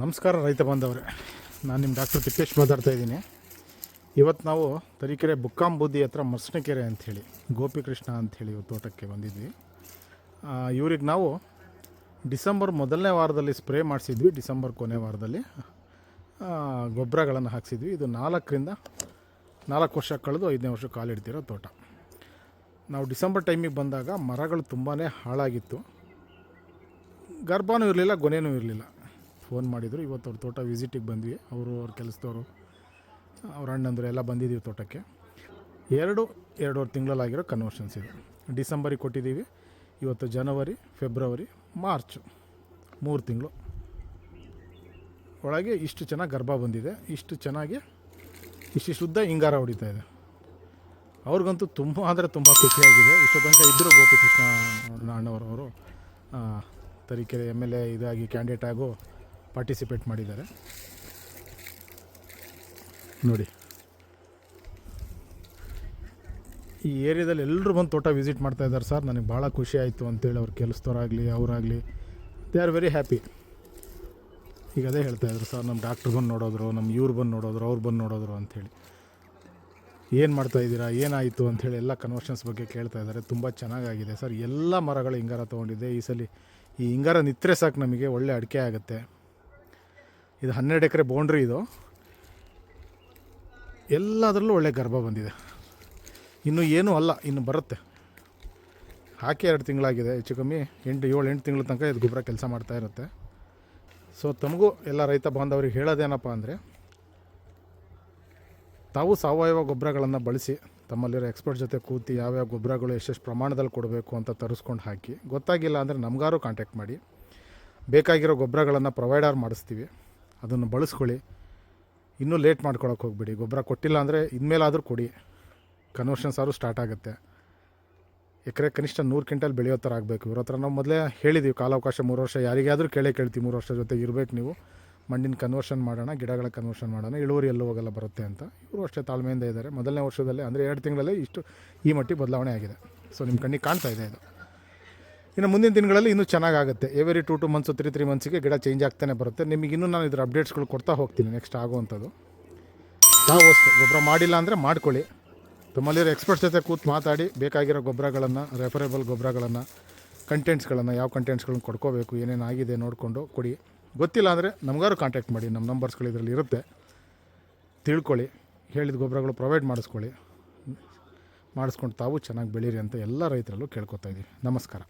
ನಮಸ್ಕಾರ ರೈತ ಬಾಂಧವರೇ. ನಾನು ನಿಮ್ಮ ಡಾಕ್ಟರ್ ತಿಪ್ಪೇಶ್ ಮಾತಾಡ್ತಾ ಇದ್ದೀನಿ. ಇವತ್ತು ನಾವು ತರೀಕೆರೆ ಬುಕ್ಕಾಂಬೂದಿ ಹತ್ರ ಮರ್ಸನಕೆರೆ ಅಂಥೇಳಿ ಗೋಪಿಕೃಷ್ಣ ಅಂಥೇಳಿ ತೋಟಕ್ಕೆ ಬಂದಿದ್ವಿ. ಇವ್ರಿಗೆ ನಾವು ಡಿಸೆಂಬರ್ ಮೊದಲನೇ ವಾರದಲ್ಲಿ ಸ್ಪ್ರೇ ಮಾಡಿಸಿದ್ವಿ, ಡಿಸೆಂಬರ್ ಕೊನೆ ವಾರದಲ್ಲಿ. ಗೊಬ್ಬರಗಳನ್ನು ಹಾಕ್ಸಿದ್ವಿ. ಇದು ನಾಲ್ಕರಿಂದ ನಾಲ್ಕು ವರ್ಷ ಕಳೆದು ಐದನೇ ವರ್ಷ ಕಾಲಿಡ್ತಿರೋ ತೋಟ. ನಾವು ಡಿಸೆಂಬರ್ ಟೈಮಿಗೆ ಬಂದಾಗ ಮರಗಳು ತುಂಬಾ ಹಾಳಾಗಿತ್ತು. ಗರ್ಭನೂ ಇರಲಿಲ್ಲ, ಗೊನೆನೂ ಇರಲಿಲ್ಲ. ಫೋನ್ ಮಾಡಿದರು. ಇವತ್ತು ಅವ್ರ ತೋಟ ವಿಸಿಟಿಗೆ ಬಂದ್ವಿ. ಅವರು, ಅವ್ರ ಕೆಲಸದವರು, ಅವ್ರ ಅಣ್ಣಂದರು ಎಲ್ಲ ಬಂದಿದ್ದೀವಿ ತೋಟಕ್ಕೆ. ಎರಡು, ಎರಡೂವರೆ ತಿಂಗಳಲ್ಲಾಗಿರೋ ಕನ್ವರ್ಷನ್ಸ್ ಇದು. ಡಿಸೆಂಬರಿಗೆ ಕೊಟ್ಟಿದ್ದೀವಿ. ಇವತ್ತು ಜನವರಿ, ಫೆಬ್ರವರಿ, ಮಾರ್ಚು ಮೂರು ತಿಂಗಳು. ಒಳಗೆ ಇಷ್ಟು ಚೆನ್ನಾಗಿ ಗರ್ಭ ಬಂದಿದೆ. ಇಷ್ಟು ಚೆನ್ನಾಗಿ, ಇಷ್ಟು ಶುದ್ಧ ಹಿಂಗಾರ ಹೊಡಿತಾ ಇದೆ. ಅವ್ರಿಗಂತೂ ತುಂಬ, ಅಂದರೆ ತುಂಬ ಖುಷಿಯಾಗಿದೆ. ಇಷ್ಟು ತನಕ ಇದ್ದರು ಗೋಪಿಕೃಷ್ಣ ಅಣ್ಣವರವರು ತರೀಕೆರೆ ಎಂ ಎಲ್ ಎ ಇದಾಗಿ ಕ್ಯಾಂಡಿಡೇಟ್ ಆಗು ಪಾರ್ಟಿಸಿಪೇಟ್ ಮಾಡಿದ್ದಾರೆ. ನೋಡಿ. ಈ ಏರಿಯಾದಲ್ಲಿ ಎಲ್ಲರೂ ಬಂದು ತೋಟ ವಿಸಿಟ್ ಮಾಡ್ತಾ ಇದ್ದಾರೆ ಸರ್. ನನಗೆ ಭಾಳ ಖುಷಿ ಆಯಿತು ಅಂತೇಳಿ ಅವ್ರ ಕೆಲಸದವರಾಗಲಿ, ಅವರಾಗಲಿ. ದೇ ಆರ್ ವೆರಿ ಹ್ಯಾಪಿ ಈಗ ಅದೇ ಹೇಳ್ತಾ ಇದ್ರು ಸರ್ ನಮ್ಮ ಡಾಕ್ಟ್ರ್ ಬಂದು ನೋಡೋದ್ರು ನಮ್ಮ ಇವ್ರು ಬಂದು ನೋಡೋದ್ರು, ಅವ್ರು ಬಂದು ನೋಡೋದ್ರು ಅಂಥೇಳಿ ಏನು ಮಾಡ್ತಾ ಇದ್ದೀರಾ, ಏನಾಯಿತು ಅಂಥೇಳಿ ಎಲ್ಲ ಕನ್ವರ್ಷನ್ಸ್ ಬಗ್ಗೆ ಕೇಳ್ತಾ ಇದ್ದಾರೆ. ತುಂಬ ಚೆನ್ನಾಗಾಗಿದೆ ಸರ್. ಎಲ್ಲ ಮರಗಳು ಹಿಂಗಾರ ತೊಗೊಂಡಿದ್ದೆ ಈ ಸಲ ಈ ಹಿಂಗಾರ ನಿತ್ರೆ ಸಾಕು ನಮಗೆ, ಒಳ್ಳೆ ಅಡಿಕೆ ಆಗುತ್ತೆ. ಇದು ಹನ್ನೆರಡು ಎಕರೆ ಬೌಂಡ್ರಿ ಇದು. ಎಲ್ಲದರಲ್ಲೂ ಒಳ್ಳೆ ಗರ್ಭ ಬಂದಿದೆ. ಇನ್ನು ಏನೂ ಅಲ್ಲ, ಇನ್ನು ಬರುತ್ತೆ. ಹಾಕಿ ಎರಡು ತಿಂಗಳಾಗಿದೆ, ಹೆಚ್ಚು ಕಮ್ಮಿ ಎಂಟು, ಏಳು, ಎಂಟು ತಿಂಗಳ ತನಕ ಇದು ಗೊಬ್ಬರ ಕೆಲಸ ಮಾಡ್ತಾ ಇರುತ್ತೆ. ಸೊ ತಮಗೂ ಎಲ್ಲ ರೈತ ಬಾಂಧವರಿಗೆ ಹೇಳೋದೇನಪ್ಪ ಅಂದರೆ, ತಾವು ಸಾವಯವ ಗೊಬ್ಬರಗಳನ್ನು ಬಳಸಿ, ತಮ್ಮಲ್ಲಿರೋ ಎಕ್ಸ್ಪರ್ಟ್ ಜೊತೆ ಕೂತಿ ಯಾವ್ಯಾವ ಗೊಬ್ಬರಗಳು ಎಷ್ಟೆಷ್ಟು ಪ್ರಮಾಣದಲ್ಲಿ ಕೊಡಬೇಕು ಅಂತ ತರಿಸ್ಕೊಂಡು ಹಾಕಿ, ಗೊತ್ತಾಗಿಲ್ಲ ಅಂದರೆ ನಮಗಾರು ಕಾಂಟ್ಯಾಕ್ಟ್ ಮಾಡಿ, ಬೇಕಾಗಿರೋ ಗೊಬ್ಬರಗಳನ್ನು ಪ್ರೊವೈಡರ್ ಮಾಡಿಸ್ತೀವಿ. ಅದನ್ನು ಬಳಸ್ಕೊಳ್ಳಿ. ಇನ್ನೂ ಲೇಟ್ ಮಾಡ್ಕೊಳಕ್ಕೆ ಹೋಗ್ಬಿಡಿ. ಗೊಬ್ಬರ ಕೊಟ್ಟಿಲ್ಲ ಅಂದರೆ ಇನ್ಮೇಲಾದರೂ ಕೊಡಿ. ಕನ್ವರ್ಷನ್ಸ್ ಆದರೂ ಸ್ಟಾರ್ಟ್ ಆಗುತ್ತೆ. ಎಕರೆ ಕನಿಷ್ಠ ನೂರು ಕ್ವಿಂಟಲ್ ಬೆಳೆಯೋ ಥರ ಆಗಬೇಕು. ಇವ್ರ ಹತ್ರ ನಾವು ಮೊದಲೇ ಹೇಳಿದ್ದೀವಿ ಕಾಲಾವಕಾಶ ಮೂರು ವರ್ಷ, ಯಾರಿಗಾದರೂ ಕೇಳೇ ಕೇಳ್ತೀವಿ ಮೂರು ವರ್ಷ ಜೊತೆಗೆ ಇರಬೇಕು ನೀವು. ಮಣ್ಣಿನ ಕನ್ವರ್ಷನ್ ಮಾಡೋಣ, ಗಿಡಗಳ ಕನ್ವರ್ಷನ್ ಮಾಡೋಣ, ಇಳುವರಿ ಎಲ್ಲೂ ಹೋಗಲ್ಲ ಬರುತ್ತೆ ಅಂತ. ಇವರು ಅಷ್ಟೇ ತಾಳ್ಮೆಯಿಂದ ಇದ್ದಾರೆ. ಮೊದಲನೇ ವರ್ಷದಲ್ಲೇ ಅಂದರೆ ಎರಡು ತಿಂಗಳಲ್ಲೇ ಇಷ್ಟು ಈ ಮಟ್ಟಿಗೆ ಬದಲಾವಣೆ ಆಗಿದೆ. ಸೊ ನಿಮ್ಮ ಕಣ್ಣಿಗೆ ಕಾಣ್ತಾ ಇದೆ ಇದು. ಇನ್ನು ಮುಂದಿನ ದಿನಗಳಲ್ಲಿ ಇನ್ನೂ ಚೆನ್ನಾಗಾಗುತ್ತೆ. Every two two months three three ಮಂತ್ಸಿಗೆ ಗಿಡ ಚೇಂಜ್ ಆಗ್ತಾನೆ ಬರುತ್ತೆ. ನಿಮಗೆ ಇನ್ನೂ ನಾನು ಇದ್ರ ಅಪ್ಡೇಟ್ಸ್ಗಳು ಕೊಡ್ತಾ ಹೋಗ್ತೀನಿ ನೆಕ್ಸ್ಟ್ ಆಗುವಂಥದ್ದು. ತಾವು ಅಷ್ಟೇ, ಗೊಬ್ಬರ ಮಾಡಿಲ್ಲ ಅಂದರೆ ಮಾಡ್ಕೊಳ್ಳಿ. ತಮ್ಮಲ್ಲಿರೋ ಎಕ್ಸ್ಪರ್ಟ್ಸ್ ಜೊತೆ ಕೂತು ಮಾತಾಡಿ, ಬೇಕಾಗಿರೋ ಗೊಬ್ಬರಗಳನ್ನು ರೆಫರೇಬಲ್ ಗೊಬ್ಬರಗಳನ್ನು ಕಂಟೆಂಟ್ಸ್ಗಳನ್ನು ಯಾವ ಕಂಟೆಂಟ್ಸ್ಗಳನ್ನ ಕೊಡ್ಕೋಬೇಕು, ಏನೇನು ಆಗಿದೆ ನೋಡಿಕೊಂಡು ಕೊಡಿ. ಗೊತ್ತಿಲ್ಲ ಅಂದರೆ ನಮಗಾರು ಕಾಂಟ್ಯಾಕ್ಟ್ ಮಾಡಿ ನಮ್ಮ ನಂಬರ್ಸ್ಗಳು ಇದರಲ್ಲಿ ಇರುತ್ತೆ. ತಿಳ್ಕೊಳ್ಳಿ, ಹೇಳಿದ ಗೊಬ್ಬರಗಳು ಪ್ರೊವೈಡ್ ಮಾಡಿಸ್ಕೊಳ್ಳಿ. ಮಾಡಿಸ್ಕೊಂಡು ತಾವು ಚೆನ್ನಾಗಿ ಬೆಳೀರಿ ಅಂತ ಎಲ್ಲ ರೈತರಲ್ಲೂ ಕೇಳ್ಕೊತಾ ಇದ್ದೀವಿ ನಮಸ್ಕಾರ.